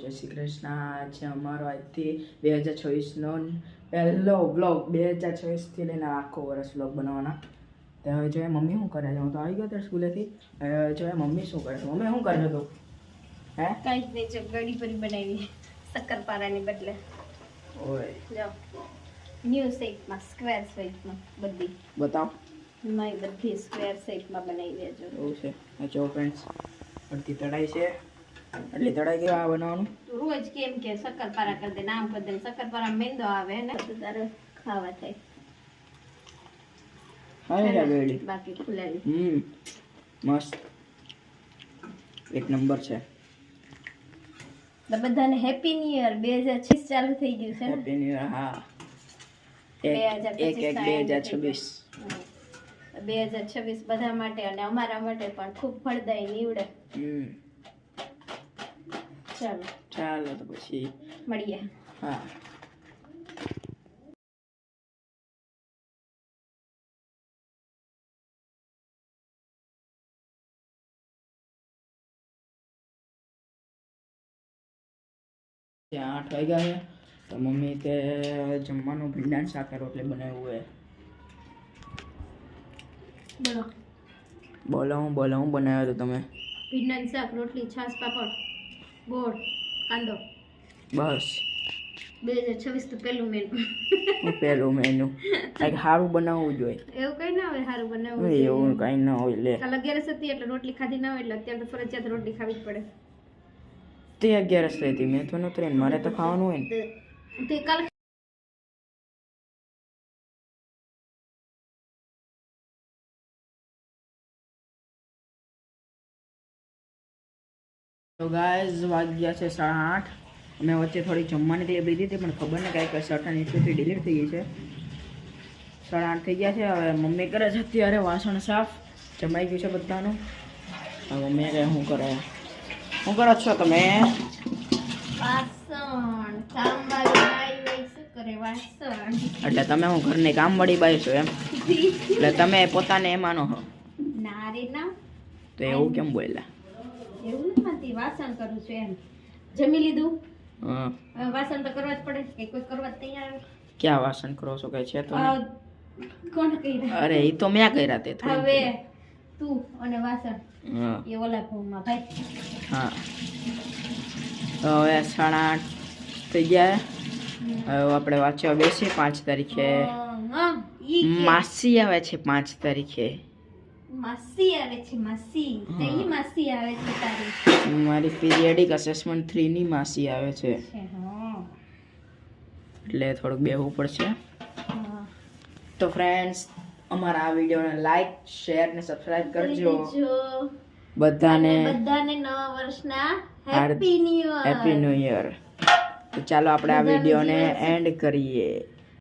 જય શ્રી કૃષ્ણ. આજે અમારો આજથી બે હજાર છવ્વીસનો પહેલો બ્લોગ બે હજાર છવ્વીસથી લઈને આખો વર્ષ બ્લોગ બનાવવાના. તો હવે જોઈએ મમ્મી શું કરે છે? હું તો આવી ગયો ત્યારે સ્કૂલેથી હવે જોઈએ મમ્મી શું કરે છે? મમ્મી શું કરે છે તું? હે? કાંઈ જ નહીં જો ગળી ભરી બનાવી. શક્કરપારાની બદલે. ઓય. જો. ન્યૂ શેપમાં સ્ક્વેર શેપમાં બધી. બતાવ. નહીં બધી સ્ક્વેર શેપમાં બનાવી દેજો. એવું છે. જો ફ્રેન્ડ્સ અડધી તળાઈ છે. એટલી તળાઈ ગઈ આ બનાવવાનું. રોજ કેમ કે શક્કરપારા કરી દે નામ કરી દે શક્કરપારા મેંદો આવે ને તારે ખાવા થાય. હા ગયેલી બાકી ખુલાવી. હમ મસ્ત. એક નંબર છે. બધાને હેપી ન્યુ યર બે હજાર છવ્વીસ ચાલુ થઈ ગયું છે હેપી ન્યુ યર હા. એક 2025 એક એક બે હજાર છવ્વીસ. હમ. બે હજાર છવ્વીસ બધા માટે અને અમારા માટે પણ ખૂબ ફળદાયી નીવડે. હમ. ચાલો. ચાલો તો પછી મળીએ. હા. ત્યાં આઠ વાગ્યા છે. તો મમ્મી તે જમવાનું ભીંડાનું શાક રોટલી બનાવ્યું હે બોલો. બોલો હું બોલો હું બનાવ્યો તો તમે. ભીંડાનું શાક રોટલી છાશ પાપડ. ગોળ કાંદો. બસ. બે હજાર છવ્વીસ તો પહેલું મેનુ પહેલું મેનુ કંઈક સારું બનાવવું જોઈએ એવું કઈ ના હોય સારું બનાવવું એવું કંઈ ના હોય લે. કાલ અગિયારસ હતી એટલે રોટલી ખાધી ના હોય એટલે અત્યારે તો ફરજિયાત રોટલી ખાવી જ પડે. તે અગિયારસ થઈ હતી મેં તો નહોતું મારે તો ખાવાનું હોય ને. તે કાલ તો ગાઈઝ વાગ્યા છે સાડા આઠ. અમે વચ્ચે થોડી જમવાની ક્લિપ લીધી હતી પણ ખબર ને કાંઈક સટન ઇસ્યુથી ડિલીટ થઈ ગઈ છે. સાડા આઠ થઈ ગયા છે હવે મમ્મી કરે છે અત્યારે વાસણ સાફ. જમાઈ ગયું છે બધાનું. હવે મમ્મી કહે શું કરે? શું કરો છો તમે? એટલે તમે હું ઘરની કામવાળી બાઈ છો એમ? એટલે તમે પોતાને એમ માનો છો તો એવું કેમ બોલ્યા? એવું નથી વાસણ કરું છું એમ. જમી લીધું? વાસણ તો કરવા જ પડે. કે કોઈ કરવા તૈયાર ક્યાં વાસણ કરો છો? કઈ છે તો કોણ કહી રહ્યા અરે એ તો મેં કર્યા તે હવે તું અને વાસણ. એ ઓલા ભૂમમાં ભાઈ. હા. તો હવે સાડા આઠ થઈ ગયા. હવે આપણે વાંચવા બેસીએ પાંચ તારીખે. માસી આવે છે પાંચ તારીખે. માસી આવે છે માસી કઈ માસી આવે છે તારી મારી પીરિયડિક અસેસમેન્ટ થ્રીની માસી આવે છે છે એટલે થોડુંક બેહવું પડશે. તો ફ્રેન્ડ્સ અમારા આ વિડીયોને લાઈક શેર ને સબસ્ક્રાઇબ કરજો. બધાને બધાને નવા વર્ષના happy new year happy new year તો ચાલો આપણે આ વિડીયોને એન્ડ કરીએ.